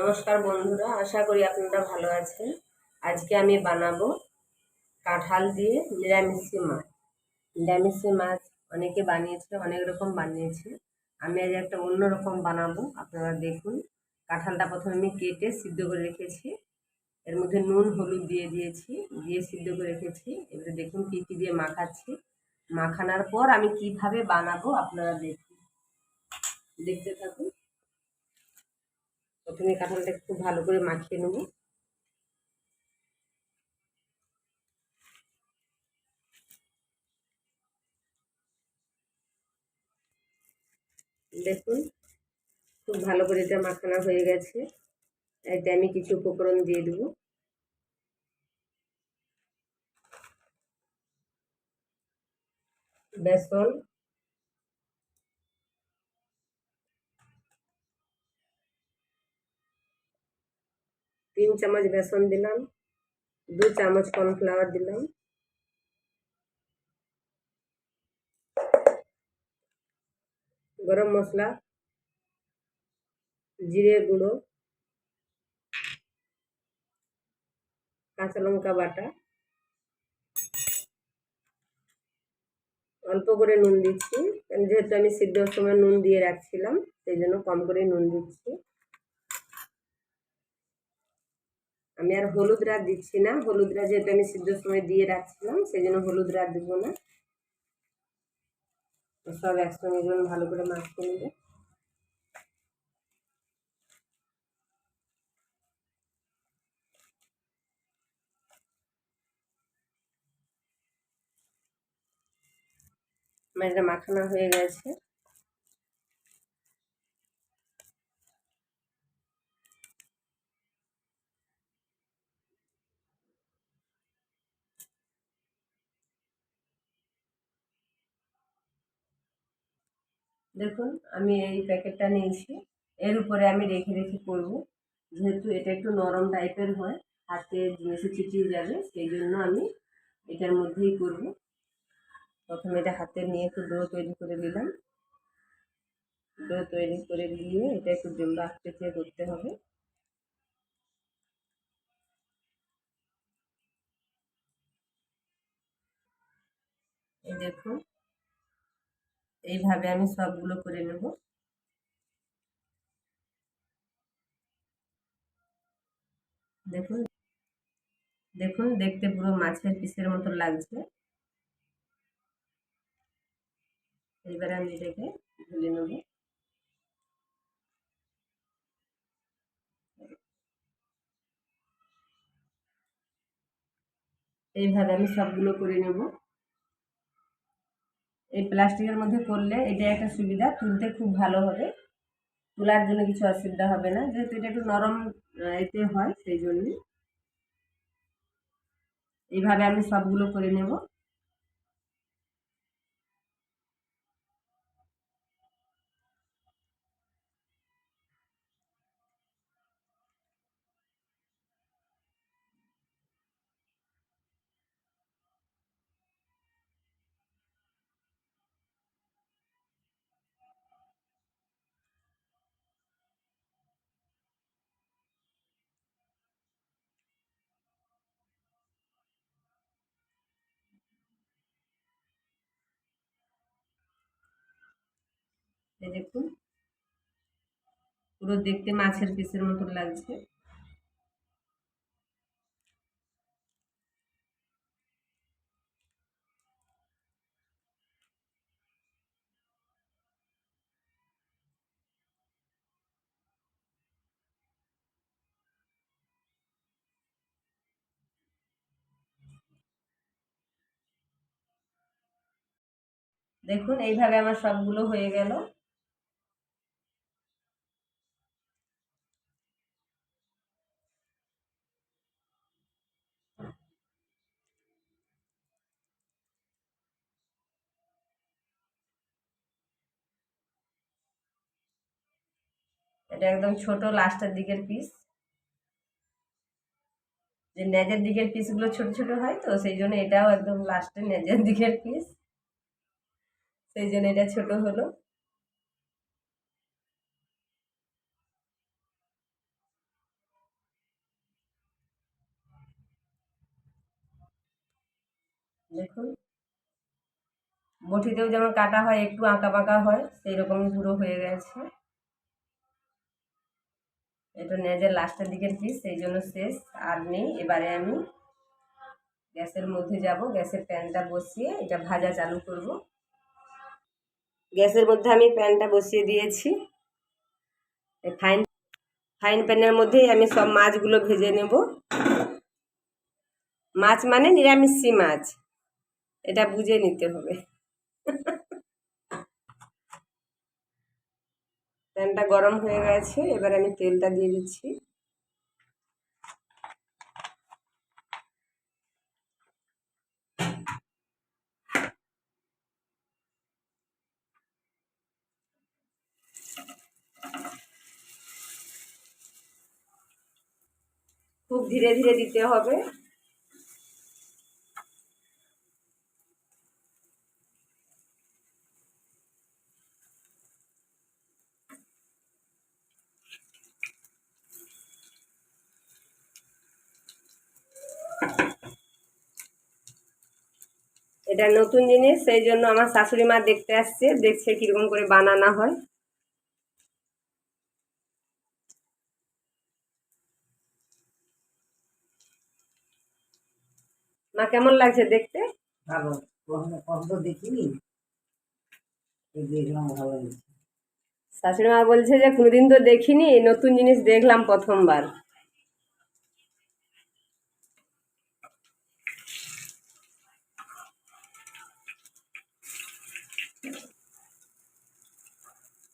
নমস্কার বন্ধুরা, আশা করি আপনারা ভালো আছেন। আজকে আমি বানাবো কাঁঠাল দিয়ে নিরামিষি মাছ। নিরামিষি মাছ অনেকে বানিয়েছে অনেক রকম বানিয়েছে। আমি আজ একটা অন্য রকম বানাবো, আপনারা দেখুন। কাঁঠালটা প্রথমে আমি কেটে সিদ্ধ করে রেখেছি। এর মধ্যে নুন, হলুদ দিয়ে দিয়েছি, দিয়ে সিদ্ধ করে রেখেছি। এবারে দেখুন কী কী দিয়ে মাখাচ্ছি। মাখানোর পর আমি কীভাবে বানাবো আপনারা দেখুন। দেখতে থাকুন। প্রথমে কাঁঠালটা খুব ভালো করে মাখিয়ে নেব। দেখুন, খুব ভালো করে এটা মাখানো হয়ে গেছে। এতে আমি কিছু উপকরণ দিয়ে দেবো। বেসন তিন চামচ বেসন দিলাম, দু চামচ কর্নফ্লাওয়ার দিলাম। গরম মশলা, জিরে গুঁড়ো, কাঁচা লঙ্কা বাটা, অল্প করে নুন দিচ্ছি। যেহেতু আমি সিদ্ধর সময় নুন দিয়ে রাখছিলাম, সেই জন্য কম করে নুন দিচ্ছি। আমি আর হলুদ রাত দিচ্ছি না। হলুদ রাত যেহেতু আমি সিদ্ধ সময় দিয়ে রাখছিলাম সেই জন্য হলুদ রাত দেবো না। সব একসঙ্গে যেমন ভালো করে মাখিয়ে নেবে। আমার এটা মাখানো হয়ে গেছে। দেখুন, আমি এই প্যাকেটটা নিয়েছি। এর উপরে আমি রেখে রেখে করব। যেহেতু এটা একটু নরম টাইপের হয়, হাতে জিনিসে চিটিয়ে যাবে, সেই জন্য আমি এটার মধ্যেই করব। প্রথমে এটা হাতে নিয়ে একটু ডো তৈরি করে নিলাম। ডো তৈরি করে দিয়ে এটা একটু ডিম্বা আকৃতি করতে হবে। দেখুন এইভাবে আমি সবগুলো করে নেব। দেখুন দেখুন, দেখতে পুরো মাছের পিসের মতো লাগছে। এবারে আমি এটাকে ঢেলে নেব। এইভাবে আমি সবগুলো করে নেব। এই প্লাস্টিকের মধ্যে করলে এটা একটা সুবিধা, তুলতে খুব ভালো হবে। তোলার জন্য কিছু অসুবিধা হবে না, যেহেতু এটা একটু নরম এতে হয়, সেই জন্যে। এইভাবে আমি সবগুলো করে নেব। এই দেখুন। পুরো দেখতে মাছের পিসের মতো লাগছে। দেখুন এইভাবে আমার সবগুলো হয়ে গেল। এটা একদম ছোট লাস্টের দিকের পিস যে নেজের দিকের পিসগুলো ছোট ছোট হয় তো, সেই জন্য এটাও একদম লাস্টে নেজের দিকের পিস সেই জন্য এটা ছোট হলো। দেখুন। বটিতেও যেমন কাটা হয়, একটু আঁকা বাঁকা হয় সেই রকম পুরো হয়ে গেছে। এটা নেজের লাস্টের দিকের পিস সেই জন্য শেষ, আর নেই। এবারে আমি গ্যাসের মধ্যে যাব, গ্যাসের প্যানটা বসিয়ে এটা ভাজা চালু করব। গ্যাসের মধ্যে আমি প্যানটা বসিয়ে দিয়েছি। ফাইন ফাইন প্যানের মধ্যেই আমি সব মাছগুলো ভেজে নেব। মাছ মানে নিরামিষি মাছ। এটা বুঝে নিতে হবে। প্যানটা গরম হয়ে গেছে এবার আমি তেলটা দিয়ে দিচ্ছি। খুব ধীরে ধীরে দিতে হবে। এটা নতুন জিনিস সেই জন্য আমার শাশুড়ি মা দেখতে আসছে দেখছে কীরকম করে বানানো হয়। মা কেমন লাগছে দেখতে? ভালো। কখনো দেখিনি? দেখলাম ভালো লাগছে। শাশুড়ি মা বলছে যে কোনোদিন তো দেখিনি নতুন জিনিস দেখলাম প্রথমবার।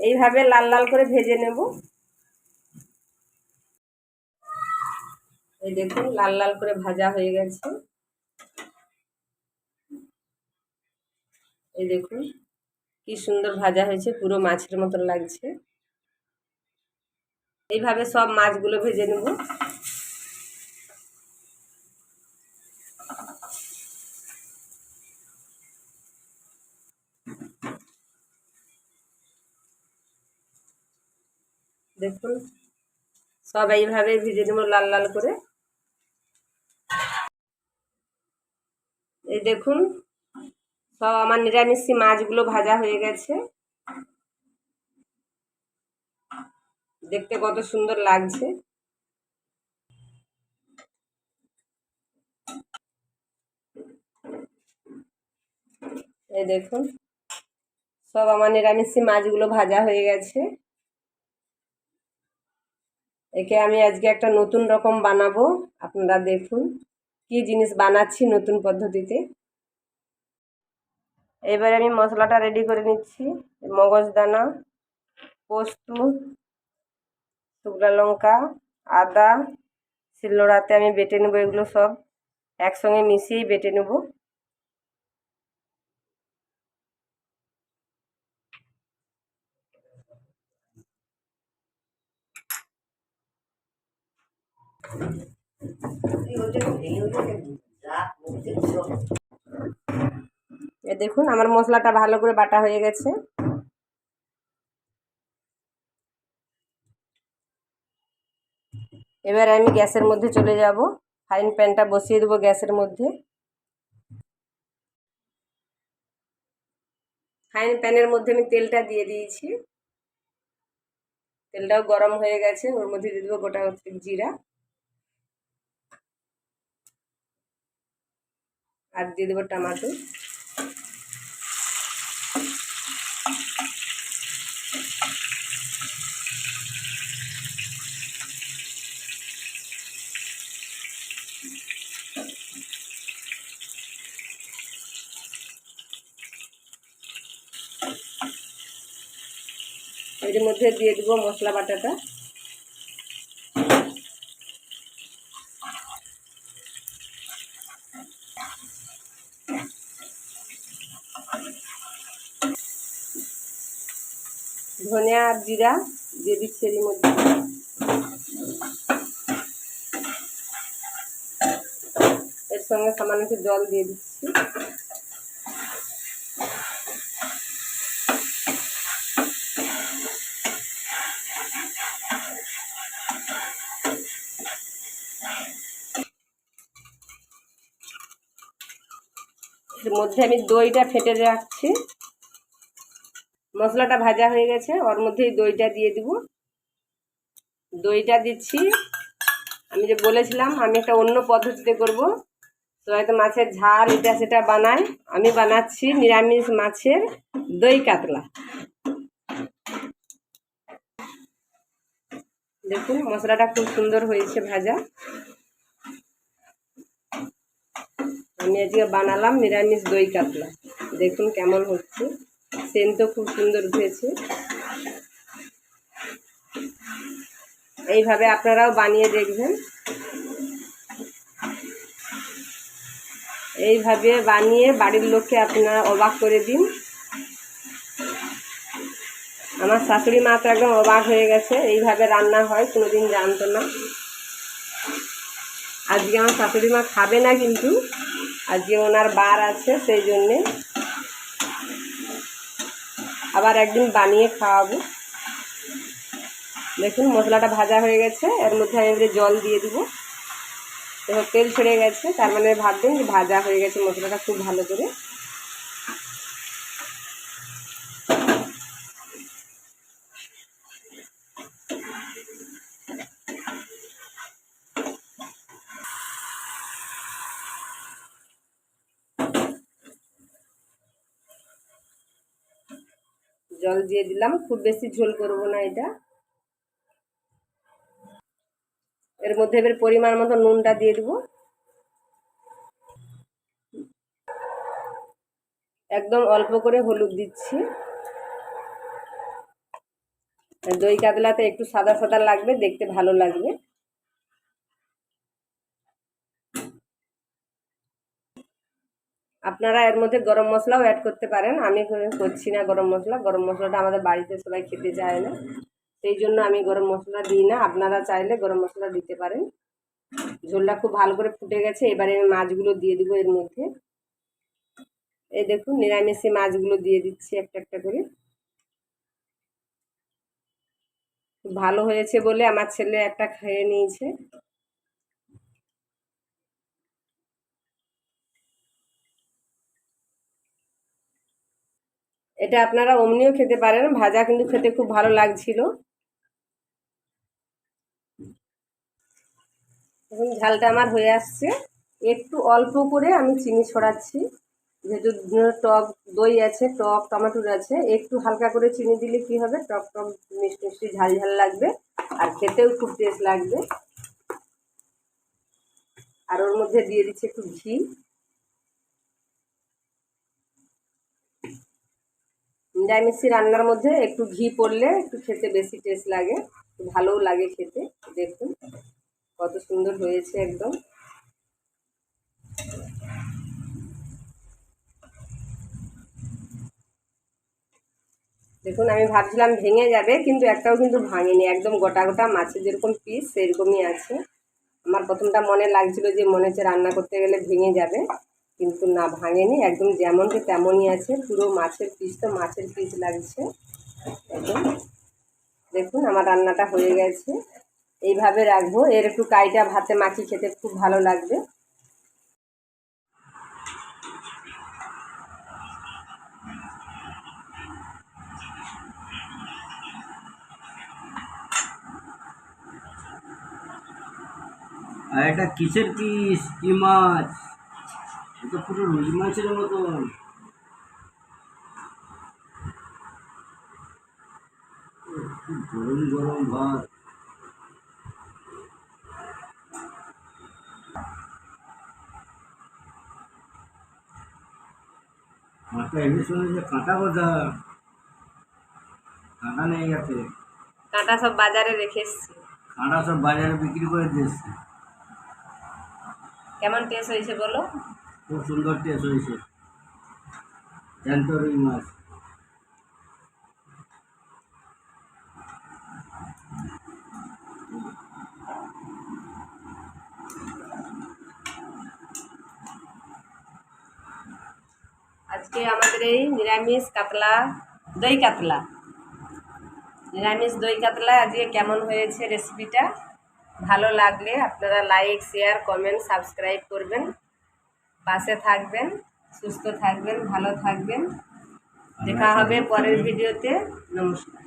এইভাবে লাল লাল করে ভেজে নেব। এই দেখুন, লাল লাল করে ভাজা হয়ে গেছে। এই দেখুন, কি সুন্দর ভাজা হয়েছে, পুরো মাছের মতন লাগছে। এইভাবে সব মাছগুলো ভেজে নেব। দেখুন, সব এইভাবে ভেজে নেব লাল লাল করে। এই দেখুন, সব আমার নিরামিষি মাছগুলো ভাজা হয়ে গেছে। দেখতে কত সুন্দর লাগছে। এই দেখুন, সব আমার নিরামিষি মাছগুলো ভাজা হয়ে গেছে। একে আমি আজকে একটা নতুন রকম বানাবো। আপনারা দেখুন কি জিনিস বানাচ্ছি নতুন পদ্ধতিতে। এবারে আমি মশলাটা রেডি করে নিচ্ছি। মগজদানা, পোস্ত, শুকনা লঙ্কা, আদা, শিলনোড়াতে আমি বেটে নেব এগুলো সব। একসঙ্গে মিশিয়েই বেটে নেব। এ দেখুন, আমার মশলাটা ভালো করে বাটা হয়ে গেছে। এবার আমি গ্যাসের মধ্যে চলে যাব। ফাইন প্যানটা বসিয়ে দেবো গ্যাসের মধ্যে। ফ্রাইং প্যানের মধ্যে আমি তেলটা দিয়ে দিয়েছি। তেলটাও গরম হয়ে গেছে, ওর মধ্যে দিয়ে দেবো গোটা জিরা। আর দিয়ে দেবো টমাটো। এর মধ্যে দিয়ে দেবো মশলা বাটাটা। ধনিয়া আর জিরা দিয়ে দিচ্ছি এর মধ্যে। এর সঙ্গে সামান্য একটু জল দিয়ে দিচ্ছি। এর মধ্যে আমি দইটা ফেটে রাখছি। মশলাটা ভাজা হয়ে গেছে। ওর মধ্যেই দইটা দিয়ে দিব। দইটা দিচ্ছি। আমি যে বলেছিলাম, আমি একটা অন্য পদ্ধতিতে করব। তো হয়তো মাছের ঝাল, এটা সেটা বানাই। আমি বানাচ্ছি নিরামিষ মাছের দই কাতলা। দেখুন, মশলাটা খুব সুন্দর হয়েছে ভাজা। আমি আজকে বানালাম নিরামিষ দই কাতলা। দেখুন কেমন হচ্ছে। সেন্ট তো খুব সুন্দর উঠেছে। এইভাবে আপনারাও বানিয়ে দেখবেন। এইভাবে বানিয়ে বাড়ির লোককে আপনারা অবাক করে দিন। আমার শাশুড়ি মা তো একদম অবাক হয়ে গেছে, এইভাবে রান্না হয়, কোনোদিন জানতো না। আজকে আমার শাশুড়ি মা খাবে না কিন্তু, আজকে ওনার বার আছে সেই জন্যে। আবার একদিন বানিয়ে খাওয়াবো। দেখুন, মশলাটা ভাজা হয়ে গেছে। এর মধ্যে আমি এবারে জল দিয়ে দিব। এবার তেল ছেড়ে গেছে, তার মানে ভাববেন যে ভাজা হয়ে গেছে মশলাটা খুব ভালো করে। জল দিয়ে দিলাম। খুব বেশি ঝোল করব না এটা। এর মধ্যে এবার পরিমাণ মতো নুনটা দিয়ে দেবো। একদম অল্প করে হলুদ দিচ্ছি। দই কাতলাতে একটু সাদা সাদা লাগবে, দেখতে ভালো লাগবে। আপনারা এর মধ্যে গরম মশলাও অ্যাড করতে পারেন। আমি করছি না গরম মশলা। গরম মশলাটা আমাদের বাড়িতে সবাই খেতে চায় না। সেই জন্য আমি গরম মশলা দিই না। আপনারা চাইলে গরম মশলা দিতে পারেন। ঝোলটা খুব ভালো করে ফুটে গেছে। এবারে আমি মাছগুলো দিয়ে দিব এর মধ্যে। এই দেখুন, নিরামিষে মাছগুলো দিয়ে দিচ্ছি একটা একটা করে। ভালো হয়েছে বলে আমার ছেলে একটা খেয়ে নিয়েছে। এটা আপনারা অমনিও খেতে পারেন। ভাজা কিন্তু খেতে খুব ভালো লাগছিল। এখন ঝালটা আমার হয়ে আসছে। একটু অল্প করে আমি চিনি ছড়াচ্ছি। যেহেতু টক, দই আছে, টক, টমেটোর আছে, একটু হালকা করে চিনি দিলে কি হবে? টক টক, মিষ্টি মিষ্টি, ঝাল ঝাল লাগবে। আর খেতেও খুব টেস্ট লাগবে। আর ওর মধ্যে দিয়ে দিচ্ছি একটু ঘি। নিরামিষি রান্নার মধ্যে একটু ঘি পড়লে একটু খেতে বেশি টেস্ট লাগে ভালোও লাগে খেতে, দেখুন কত সুন্দর হয়েছে একদম। দেখুন, আমি ভাবছিলাম ভেঙে যাবে, কিন্তু একটাও কিন্তু ভাঙেনি, একদম গোটা গোটা মাছের যেরকম পিস সেরকমই আছে। আমার প্রথমটা মনে লাগছিল যে মনে হচ্ছে রান্না করতে গেলে ভেঙে যাবে। কিন্তু না ভাঙেনি, একদম যেমনকে তেমনই আছে। পুরো মাছের পিস তো মাছের পিস লাগছে। একদম। দেখুন, আমার রান্নাটা হয়ে গেছে। এইভাবে রাখব। এর একটু কাইটা ভাতে মাখি খেতে খুব ভালো লাগবে। আর এটা কিসের পিস কি মাছ? পুরো রুই মাছের মতন কি গরম গরম ভাত। মাছটা এমনি শুনে যে কাঁটা কথা কাঁটা নেই গেছে কাঁটা সব বাজারে রেখে এসছি। কাঁটা সব বাজারে বিক্রি করে দিয়েছে কেমন টেস্ট হয়েছে বলো? খুব সুন্দর টেস্ট হয়েছে। জ্যান্ত মাছ। আজকে আমাদের এই নিরামিষ কাতলা, দই কাতলা। নিরামিষ দই কাতলা আজকে কেমন হয়েছে রেসিপিটা ভালো লাগলে আপনারা লাইক শেয়ার কমেন্ট সাবস্ক্রাইব করবেন। পাশে থাকবেন সুস্থ থাকবেন ভালো থাকবেন। দেখা হবে পরের ভিডিওতে। নমস্কার।